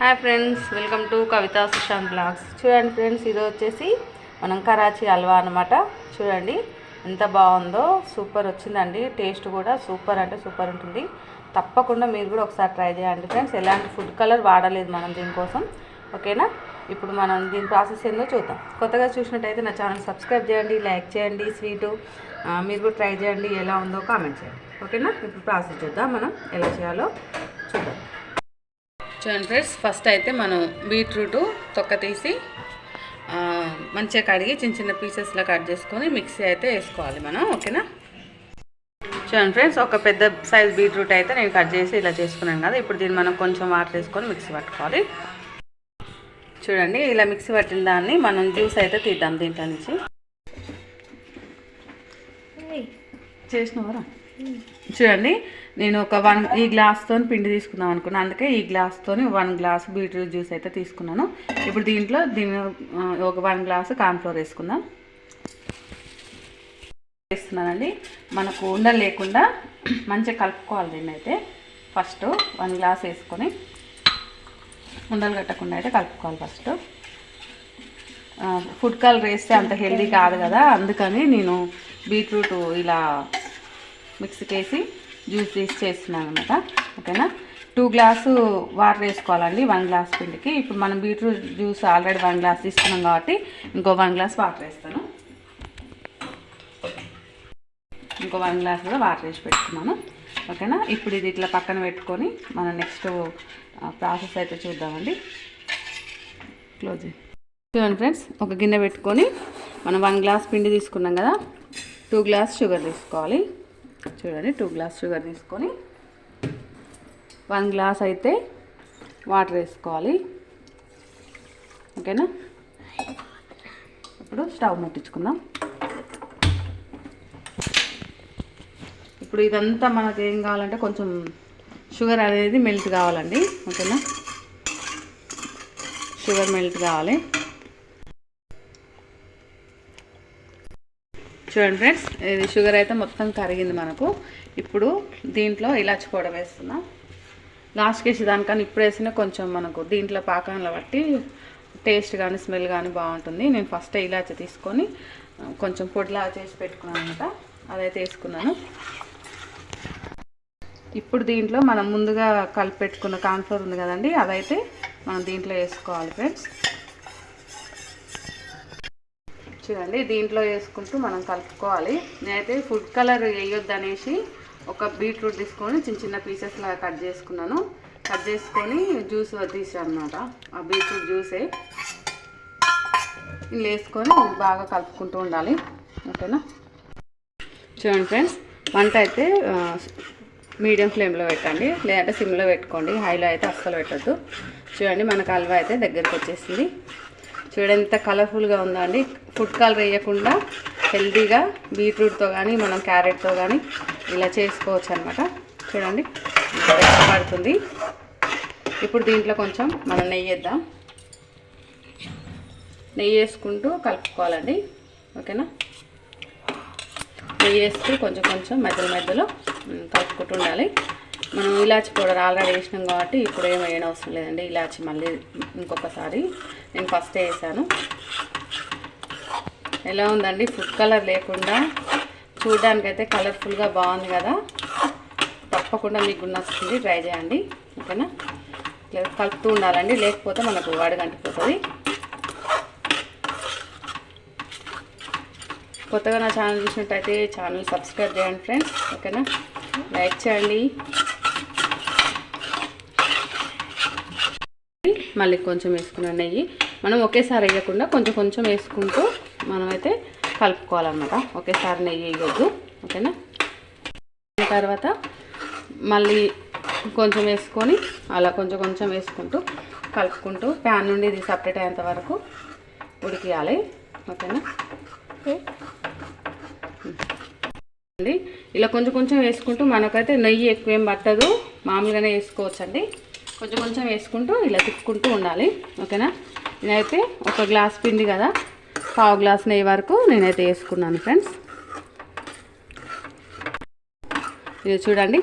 Hi friends welcome to Kavitha Sushant blogs చూడండి friends ఇది వచ్చేసి మనం కరాచీ హల్వా అనమాట చూడండి ఎంత బాగుందో సూపర్ వచ్చిందండి. టేస్ట్ కూడా సూపర్ అంటే సూపర్ ఉంటుంది. తప్పకుండా మీరు కూడా ఒకసారి ట్రై చేయండి ఫ్రెండ్స్ ఎలాంటి ఫుడ్ కలర్ వాడలేదు మనం దీనికోసం. ఓకేనా? ఇప్పుడు మనం దీని ప్రాసెస్ ఏందో చూద్దాం. కొత్తగా చూసినట్టయితే నా ఛానల్ సబ్స్క్రైబ్ చేయండి లైక్ చేయండి స్వీటు మీరు కూడా ట్రై చేయండి ఎలా ఉందో కామెంట్ చేయండి. ఓకేనా? ఇప్పుడు ప్రాసెస్ చూద్దాం మనం ఎలా చేయాలో. చూద్దాం. చూడండి ఫ్రెండ్స్ ఫస్ట్ అయితే మనం బీట్రూట్ తొక్క తీసి మంచిగా కడిగి చిన్న చిన్న పీసెస్లో కట్ చేసుకొని మిక్సీ అయితే వేసుకోవాలి మనం ఓకేనా? చూడండి ఫ్రెండ్స్ ఒక పెద్ద సైజ్ బీట్రూట్ అయితే నేను కట్ చేసి ఇలా చేసుకున్నాను కదా ఇప్పుడు దీన్ని మనం కొంచెం వాటర్ వేసుకొని మిక్సీ పట్టుకోవాలి. చూడండి ఇలా మిక్సీ పట్టిన దాన్ని మనం జ్యూస్ అయితే తీద్దాం దీంట్లో నుంచి. చేసినవరా చూడండి నేను ఒక వన్ ఈ గ్లాస్తో పిండి తీసుకుందాం అనుకున్నాను అందుకే ఈ గ్లాస్తో వన్ గ్లాస్ బీట్రూట్ జ్యూస్ అయితే తీసుకున్నాను. ఇప్పుడు దీంట్లో దీని ఒక వన్ గ్లాస్ కార్న్ఫ్లోర్ వేసుకుందాం. వేస్తున్నానండి. మనకు ఉండలు లేకుండా మంచిగా కలుపుకోవాలి దీన్ని అయితే ఫస్ట్ వన్ గ్లాస్ వేసుకొని ఉండలు కట్టకుండా అయితే కలుపుకోవాలి ఫస్ట్. ఫుడ్ కలర్ వేస్తే అంత హెల్దీ కాదు కదా. అందుకని నేను బీట్రూట్ ఇలా మిక్సీకి వేసి జ్యూస్ తీసి చేస్తున్నాను అనమాట ఓకేనా? టూ గ్లాసు వాటర్ వేసుకోవాలండి. వన్ గ్లాస్ పిండికి. ఇప్పుడు మనం beetroot juice already one glass తీసుకున్నాం కాబట్టి ఇంకో వన్ గ్లాస్ వాటర్ వేస్తాను. ఇంకో వన్ గ్లాస్ కూడా వాటర్ వేసి పెట్టుకున్నాను. ఓకేనా? ఇప్పుడు ఇది ఇట్లా పక్కన పెట్టుకొని మనం నెక్స్ట్ ప్రాసెస్ అయితే చూద్దామండి. క్లోజ్ చూడండి ఫ్రెండ్స్ ఒక గిన్నె పెట్టుకొని మనం వన్ గ్లాస్ పిండి తీసుకున్నాం కదా. టూ గ్లాస్ షుగర్ తీసుకోవాలి. చూడండి టూ గ్లాస్ షుగర్ తీసుకొని వన్ గ్లాస్ అయితే వాటర్ వేసుకోవాలి. ఓకేనా? ఇప్పుడు స్టవ్ ముట్టించుకుందాం. ఇప్పుడు ఇదంతా మనకు ఏం కావాలంటే కొంచెం షుగర్ అనేది మెల్ట్ కావాలండి. ఓకేనా? షుగర్ మెల్ట్ కావాలి. చూడండి ఫ్రెండ్స్ ఇది షుగర్ అయితే మొత్తం కరిగింది మనకు. ఇప్పుడు దీంట్లో ఇలాచి పౌడర్ వేస్తున్నాం. లాస్ట్కి వేసేదానికన్నా ఇప్పుడు వేసినా కొంచెం మనకు దీంట్లో పాకంలో బట్టి టేస్ట్ కానీ స్మెల్ కానీ బాగుంటుంది. నేను ఫస్ట్ ఇలాచి తీసుకొని కొంచెం పొడిలా చేసి పెట్టుకున్నాను అనమాట అదైతే వేసుకున్నాను. ఇప్పుడు దీంట్లో మనం ముందుగా కలిపి పెట్టుకున్న కాన్ఫ్లోర్ ఉంది కదండి అదైతే మనం దీంట్లో వేసుకోవాలి ఫ్రెండ్స్. చూడండి దీంట్లో వేసుకుంటూ మనం కలుపుకోవాలి. నేనైతే ఫుడ్ కలర్ వేయొద్దు అనేసి ఒక బీట్రూట్ తీసుకొని చిన్న చిన్న పీసెస్ లాగా కట్ చేసుకున్నాను. కట్ చేసుకొని జ్యూస్ తీసాను అనమాట ఆ బీట్రూట్ జ్యూసే. ఇలా వేసుకొని బాగా కలుపుకుంటూ ఉండాలి. ఓకేనా? చూడండి ఫ్రెండ్స్ వంట అయితే మీడియం ఫ్లేమ్లో పెట్టండి. లేదంటే సిమ్లో పెట్టుకోండి. హైలో అయితే అస్సలు పెట్టద్దు. చూడండి మనకు హల్వా అయితే దగ్గరికి వచ్చేసింది. చూడండి ఎంత కలర్ఫుల్గా ఉందా అండి. ఫుడ్ కలర్ వేయకుండా హెల్తీగా బీట్రూట్తో కానీ మనం క్యారెట్తో కానీ ఇలా చేసుకోవచ్చు అనమాట చూడండి పడుతుంది. ఇప్పుడు దీంట్లో కొంచెం మనం నెయ్యి వేద్దాం. నెయ్యి వేసుకుంటూ కలుపుకోవాలండి. ఓకేనా? నెయ్యి వేస్తూ కొంచెం కొంచెం మధ్యలో మధ్యలో కలుపుకుంటుండాలి కలుపుకుంటూ ఉండాలి. మనం ఇలాచి పౌడర్ ఆల్రెడీ వేసినాం కాబట్టి ఇప్పుడు ఏం వేయడం అవసరం లేదండి. ఇలాచి మళ్ళీ ఇంకొకసారి నేను ఫస్ట్ వేసాను. ఎలా ఉందండి? ఫుడ్ కలర్ లేకుండా చూడడానికైతే కలర్ఫుల్గా బాగుంది కదా. తప్పకుండా మీకు నచ్చుతుంది ట్రై చేయండి. ఓకేనా? ఇట్లా కలుపుతూ ఉండాలండి. లేకపోతే మనకు అడుగంటిపోతుంది కొత్తగా నా ఛానల్ చూసినట్టయితే ఛానల్ సబ్స్క్రైబ్ చేయండి ఫ్రెండ్స్ ఓకేనా? లైక్ చేయండి. మళ్ళీ కొంచెం వేసుకున్న నెయ్యి. మనం ఒకేసారి వేయకుండా కొంచెం కొంచెం వేసుకుంటూ మనమైతే కలుపుకోవాలన్నమాట. ఒకేసారి నెయ్యి వేయొద్దు. ఓకేనా? తర్వాత మళ్ళీ కొంచెం వేసుకొని అలా కొంచెం కొంచెం వేసుకుంటూ కలుపుకుంటూ ప్యాన్ నుండి ఇది సపరేట్ అయ్యేంత వరకు ఉడికియాలి. ఓకేనా? అండి ఇలా కొంచెం కొంచెం వేసుకుంటూ మనకైతే నెయ్యి ఎక్కువ ఏం పట్టదు. మామూలుగానే వేసుకోవచ్చండి. కొంచెం కొంచెం వేసుకుంటూ ఇలా తిప్పుకుంటూ ఉండాలి ఓకేనా? నేనైతే ఒక గ్లాస్ పిండి కదా పావు గ్లాస్ నెయ్యి వరకు నేనైతే వేసుకున్నాను ఫ్రెండ్స్. ఇది చూడండి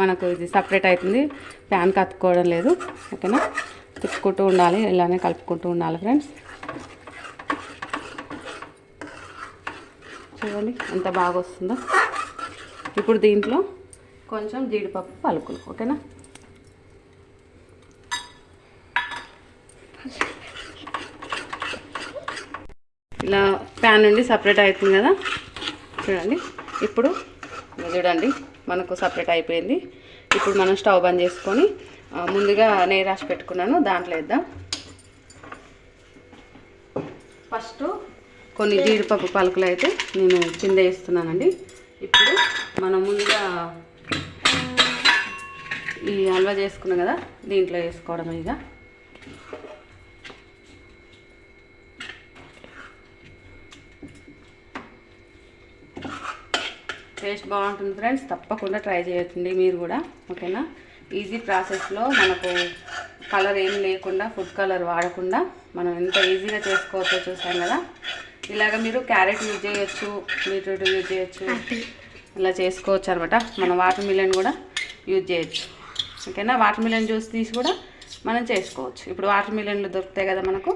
మనకు ఇది సపరేట్ అవుతుంది ప్యాన్ కత్తుకోవడం లేదు ఓకేనా? తిప్పుకుంటూ ఉండాలి ఇలానే కలుపుకుంటూ ఉండాలి ఫ్రెండ్స్. చూడండి ఎంత బాగా వస్తుందో. ఇప్పుడు దీంట్లో కొంచెం జీడిపప్పు పలుకులు ఓకేనా ఇలా ప్యాన్ నుండి సపరేట్ అవుతుంది కదా? చూడండి. ఇప్పుడు చూడండి మనకు సపరేట్ అయిపోయింది. ఇప్పుడు మనం స్టవ్ బంద్ చేసుకొని ముందుగా నెయ్యి రాసి పెట్టుకున్నాను దాంట్లో వేద్దాం. ఫస్ట్ కొన్ని జీడిపప్పు పలుకులు అయితే నేను కింద వేస్తున్నానండి. ఇప్పుడు మనం ముందుగా ఈ హల్వా చేసుకున్నాం కదా దీంట్లో వేసుకోవడం ఇక. టేస్ట్ బాగుంటుంది ఫ్రెండ్స్. తప్పకుండా ట్రై చేయొచ్చండి మీరు కూడా. ఓకేనా? ఈజీ ప్రాసెస్లో మనకు కలర్ ఏం లేకుండా ఫుడ్ కలర్ వాడకుండా మనం ఎంత ఈజీగా చేసుకోవచ్చో చూసాం కదా. ఇలాగ మీరు క్యారెట్ యూజ్ చేయొచ్చు బీట్రూట్ యూజ్ చేయొచ్చు. ఇలా చేసుకోవచ్చు అనమాట మనం వాటర్ మిలన్ కూడా యూజ్ చేయొచ్చు. ఓకేనా? వాటర్ మిలన్ జ్యూస్ తీసి కూడా మనం చేసుకోవచ్చు. ఇప్పుడు వాటర్ మిలన్లు దొరుకుతాయి కదా మనకు.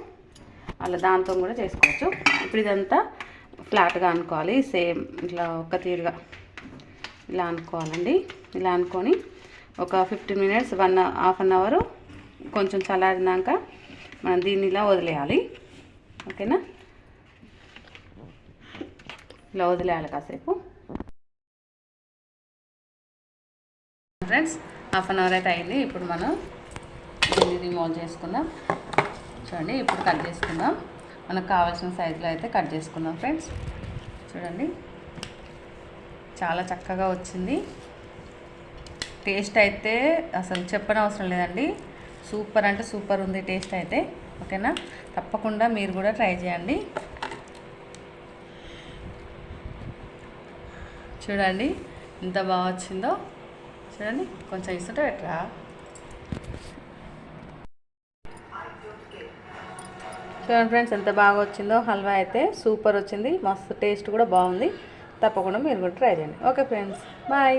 అలా దాంతో కూడా చేసుకోవచ్చు. ఇప్పుడు ఇదంతా ఫ్లాట్గా అనుకోవాలి సేమ్ ఇట్లా ఒక్క తీరుగా ఇలా అనుకోవాలండి. ఇలా అనుకొని ఒక fifteen minutes one half an hour కొంచెం చల్లారినాక మనం దీన్ని ఇలా వదిలేయాలి. ఓకేనా? ఇలా వదిలేయాలి కాసేపు. ఫ్రెండ్స్ హాఫ్ అన్ అవర్ అయితే అయింది. ఇప్పుడు మనం దీన్ని రిమూవ్ చేసుకుందాం. చూడండి ఇప్పుడు కట్ చేసుకుందాం. మనకు కావాల్సిన సైజులో అయితే కట్ చేసుకున్నాం ఫ్రెండ్స్. చూడండి. చాలా చక్కగా వచ్చింది. టేస్ట్ అయితే అసలు చెప్పనవసరం లేదండి. సూపర్ అంటే సూపర్ ఉంది టేస్ట్ అయితే. ఓకేనా? తప్పకుండా మీరు కూడా ట్రై చేయండి. చూడండి. ఎంత బాగా వచ్చిందో. చూడండి. కొంచెం ఇస్తుంటే పెట్టరా? చూడండి ఫ్రెండ్స్ ఎంత బాగా వచ్చిందో. హల్వా అయితే సూపర్ వచ్చింది. మస్తు టేస్ట్ కూడా బాగుంది. తప్పకుండా మీరు కూడా ట్రై చేయండి. Okay friends bye.